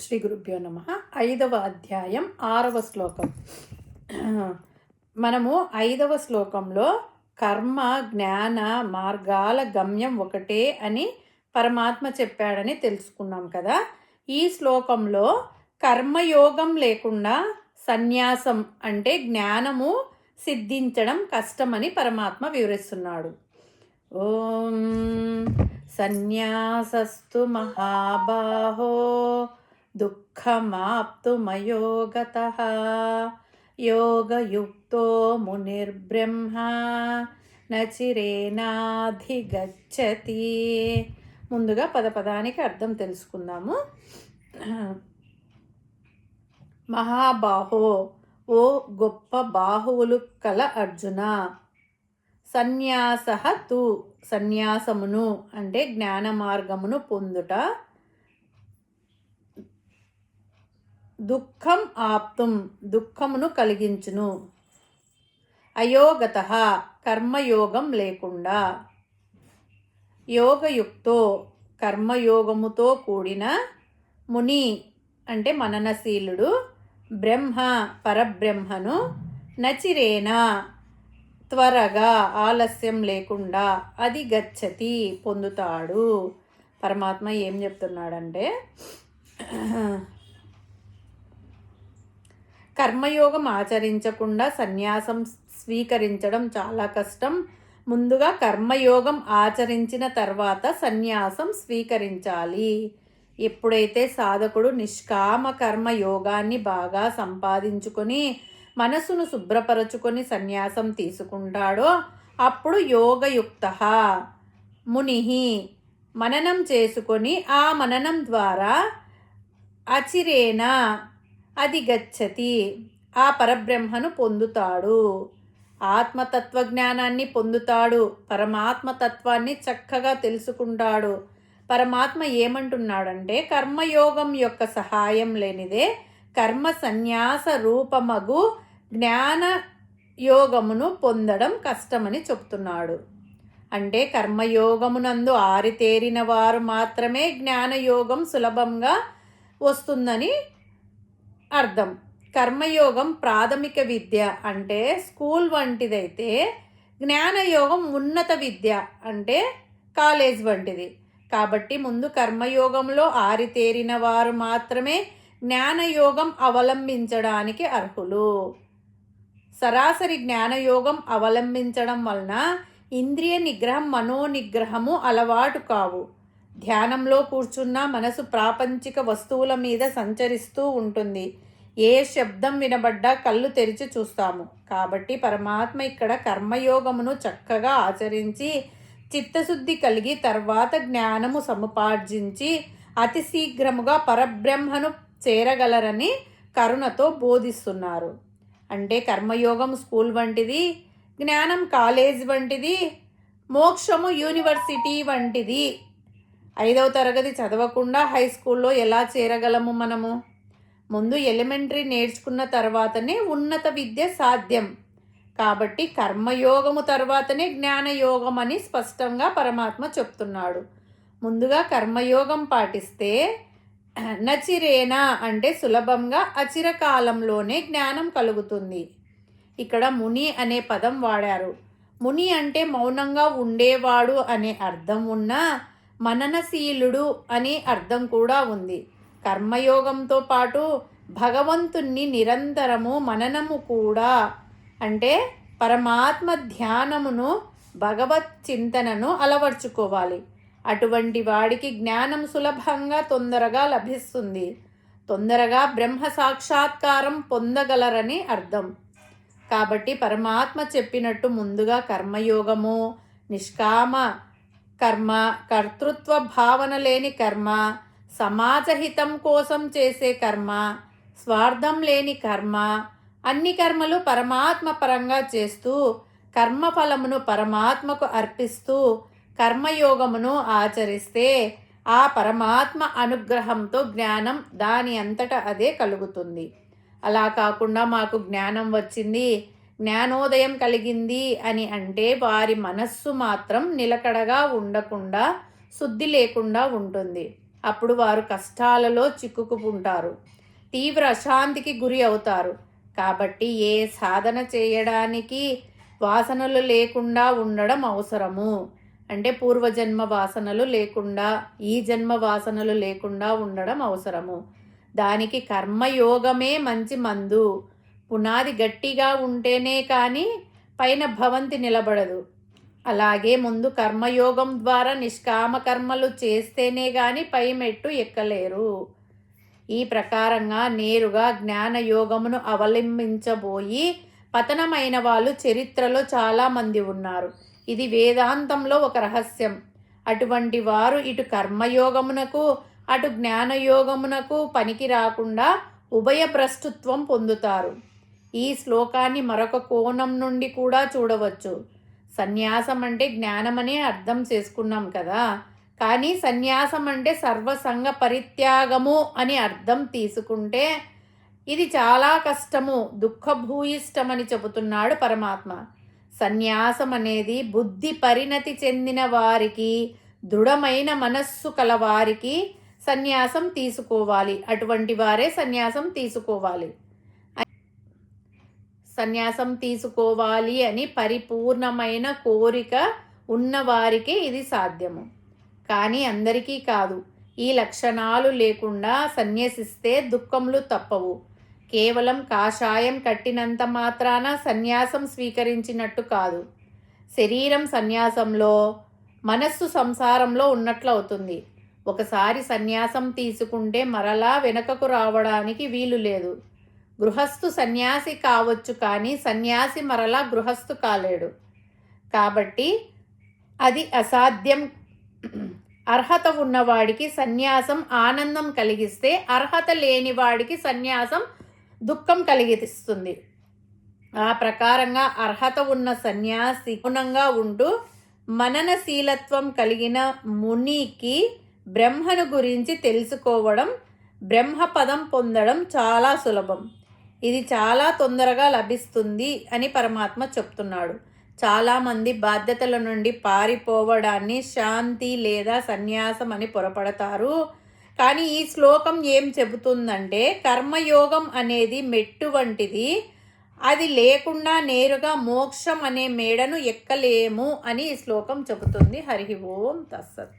శ్రీ గురుభ్యో నమ. ఐదవ అధ్యాయం ఆరవ శ్లోకం. మనము ఐదవ శ్లోకంలో కర్మ జ్ఞాన మార్గాల గమ్యం ఒకటే అని పరమాత్మ చెప్పాడని తెలుసుకున్నాం కదా. ఈ శ్లోకంలో కర్మయోగం లేకుండా సన్యాసం అంటే జ్ఞానము సిద్ధించడం కష్టమని పరమాత్మ వివరిస్తున్నాడు. ఓం సన్యాసస్తు మహాబాహో దుఃఖమాప్తుమయోగత యోగయుక్తో మునిర్బ్రహ్మ నచిరేనాధిగచ్చతి ముందుగా పదపదానికి అర్థం తెలుసుకుందాము. మహాబాహో ఓ గొప్ప బాహువులు కల అర్జున సన్యాస తు సన్యాసమును అంటే జ్ఞాన మార్గమును పొందుట దుఃఖం ఆప్తుం దుఃఖమును కలిగించును. అయోగత కర్మయోగం లేకుండా. యోగయుక్తో కర్మయోగముతో కూడిన ముని అంటే మననశీలుడు బ్రహ్మ పరబ్రహ్మను నచిరేనా త్వరగా ఆలస్యం లేకుండా అది గచ్చతి పొందుతాడు. పరమాత్మ ఏం చెప్తున్నాడంటే కర్మయోగం ఆచరించకుండా సన్యాసం స్వీకరించడం చాలా కష్టం. ముందుగా కర్మయోగం ఆచరించిన తర్వాత సన్యాసం స్వీకరించాలి. ఎప్పుడైతే సాధకుడు నిష్కామ కర్మ యోగాన్ని బాగా సంపాదించుకొని మనసును శుభ్రపరచుకొని సన్యాసం తీసుకుంటాడో అప్పుడు యోగయుక్త. ముని మననం చేసుకొని ఆ మననం ద్వారా అచిరేన అది గచ్చతి. ఆ పరబ్రహ్మను పొందుతాడు. ఆత్మతత్వ జ్ఞానాన్ని పొందుతాడు. పరమాత్మతత్వాన్ని చక్కగా తెలుసుకుంటాడు. పరమాత్మ ఏమంటున్నాడంటే కర్మయోగం యొక్క సహాయం లేనిదే కర్మ సన్యాస రూపమగు జ్ఞాన యోగమును పొందడం కష్టమని చెప్తున్నాడు. అంటే కర్మయోగమునందు ఆరితేరిన వారు మాత్రమే జ్ఞానయోగం సులభంగా వస్తుందని అర్థం. కర్మయోగం ప్రాథమిక విద్య అంటే స్కూల్ వంటిదైతే జ్ఞానయోగం ఉన్నత విద్య అంటే కాలేజ్ వంటిది. కాబట్టి ముందు కర్మయోగంలో ఆరితేరిన వారు మాత్రమే జ్ఞానయోగం అవలంబించడానికి అర్హులు. సరాసరి జ్ఞానయోగం అవలంబించడం వలన ఇంద్రియ నిగ్రహం మనోనిగ్రహము అలవాటు కావు. ధ్యానంలో కూర్చున్న మనసు ప్రాపంచిక వస్తువుల మీద సంచరిస్తూ ఉంటుంది. ఏ శబ్దం వినబడ్డా కళ్ళు తెరిచి చూస్తాము. కాబట్టి పరమాత్మ ఇక్కడ కర్మయోగమును చక్కగా ఆచరించి చిత్తశుద్ధి కలిగి తర్వాత జ్ఞానము సముపార్జించి అతి శీఘ్రముగా పరబ్రహ్మను చేరగలరని కరుణతో బోధిస్తున్నారు. అంటే కర్మయోగం స్కూల్ వంటిది జ్ఞానం కాలేజ్ వంటిది మోక్షము యూనివర్సిటీ వంటిది. ఐదవ తరగతి చదవకుండా హై స్కూల్లో ఎలా చేరగలము మనము? ముందు ఎలిమెంటరీ నేర్చుకున్న తర్వాతనే ఉన్నత విద్య సాధ్యం. కాబట్టి కర్మయోగము తర్వాతనే జ్ఞానయోగం అని స్పష్టంగా పరమాత్మ చెప్తున్నాడు. ముందుగా కర్మయోగం పాటిస్తే నచిరేనా అంటే సులభంగా అచిరకాలంలోనే జ్ఞానం కలుగుతుంది. ఇక్కడ ముని అనే పదం వాడారు. ముని అంటే మౌనంగా ఉండేవాడు అనే అర్థం ఉన్నా మననశీలుడు అనే అర్థం కూడా ఉంది. కర్మయోగంతో పాటు భగవంతుణ్ణి నిరంతరము మననము కూడా. అంటే పరమాత్మ ధ్యానమును భగవత్ చింతనను అలవర్చుకోవాలి. అటువంటి వాడికి జ్ఞానం సులభంగా తొందరగా లభిస్తుంది. తొందరగా బ్రహ్మ సాక్షాత్కారం పొందగలరని అర్థం. కాబట్టి పరమాత్మ చెప్పినట్టు ముందుగా కర్మయోగము నిష్కామ కర్మ కర్తృత్వ భావన లేని కర్మ సమాజహితం కోసం చేసే కర్మ స్వార్థం లేని కర్మ అన్ని కర్మలు పరమాత్మ పరంగా చేస్తూ కర్మఫలమును పరమాత్మకు అర్పిస్తూ కర్మయోగమును ఆచరిస్తే ఆ పరమాత్మ అనుగ్రహంతో జ్ఞానం దాని అంతట అదే కలుగుతుంది. అలా కాకుండా మాకు జ్ఞానం వచ్చింది జ్ఞానోదయం కలిగింది అని అంటే వారి మనస్సు మాత్రం నిలకడగా ఉండకుండా శుద్ధి లేకుండా ఉంటుంది. అప్పుడు వారు కష్టాలలో చిక్కుకుంటారు. తీవ్ర అశాంతికి గురి అవుతారు. కాబట్టి ఏ సాధన చేయడానికి వాసనలు లేకుండా ఉండడం అవసరము. అంటే పూర్వజన్మ వాసనలు లేకుండా ఈ జన్మ వాసనలు లేకుండా ఉండడం అవసరము. దానికి కర్మయోగమే మంచి మందు. పునాది గట్టిగా ఉంటేనే కానీ పైన భవంతి నిలబడదు. అలాగే ముందు కర్మయోగం ద్వారా నిష్కామ కర్మలు చేస్తేనే కానీ పై మెట్టు ఎక్కలేరు. ఈ ప్రకారంగా నేరుగా జ్ఞానయోగమును అవలంబించబోయి పతనమైన వాళ్ళు చరిత్రలో చాలామంది ఉన్నారు. ఇది వేదాంతంలో ఒక రహస్యం. అటువంటి వారు ఇటు కర్మయోగమునకు అటు జ్ఞానయోగమునకు పనికి రాకుండా ప్రస్తుత్వం పొందుతారు. ఈ శ్లోకాన్ని మరొక కోణం నుండి కూడా చూడవచ్చు. సన్యాసం అంటే జ్ఞానమనే అర్థం చేసుకున్నాం కదా. కానీ సన్యాసం అంటే సర్వసంగ పరిత్యాగము అని అర్థం తీసుకుంటే ఇది చాలా కష్టము దుఃఖభూయిష్టమని చెబుతున్నాడు పరమాత్మ. సన్యాసం అనేది బుద్ధి పరిణతి చెందిన వారికి దృఢమైన మనస్సు కలవారికి సన్యాసం తీసుకోవాలి. అటువంటి వారే సన్యాసం తీసుకోవాలి. సన్యాసం తీసుకోవాలి అని పరిపూర్ణమైన కోరిక ఉన్నవారికే ఇది సాధ్యము. కానీ అందరికీ కాదు. ఈ లక్షణాలు లేకుండా సన్యసిస్తే దుఃఖములు తప్పవు. కేవలం కాషాయం కట్టినంత మాత్రాన సన్యాసం స్వీకరించినట్టు కాదు. శరీరం సన్యాసంలో మనస్సు సంసారంలో ఉన్నట్లు అవుతుంది ఒకసారి సన్యాసం తీసుకుంటే మరలా వెనకకు రావడానికి వీలు లేదు. గృహస్థు సన్యాసి కావచ్చు కానీ సన్యాసి మరలా గృహస్థు కాలేడు. కాబట్టి అది అసాధ్యం. అర్హత ఉన్నవాడికి సన్యాసం ఆనందం కలిగిస్తే అర్హత లేని వాడికి సన్యాసం దుఃఖం కలిగిస్తుంది. ఆ ప్రకారంగా అర్హత ఉన్న సన్యాసి గుణంగా ఉంటూ మననశీలత్వం కలిగిన మునికి బ్రహ్మను గురించి తెలుసుకోవడం బ్రహ్మపదం పొందడం చాలా సులభం. ఇది చాలా తొందరగా లభిస్తుంది అని పరమాత్మ చెప్తున్నాడు. చాలామంది బాధ్యతల నుండి పారిపోవడాన్ని శాంతి లేదా సన్యాసం అని పొరపడతారు. కానీ ఈ శ్లోకం ఏం చెబుతుందంటే కర్మయోగం అనేది మెట్టు వంటిది. అది లేకుండా నేరుగా మోక్షం అనే మేడను ఎక్కలేము అని ఈ శ్లోకం చెబుతుంది. హరి ఓం తస్సత్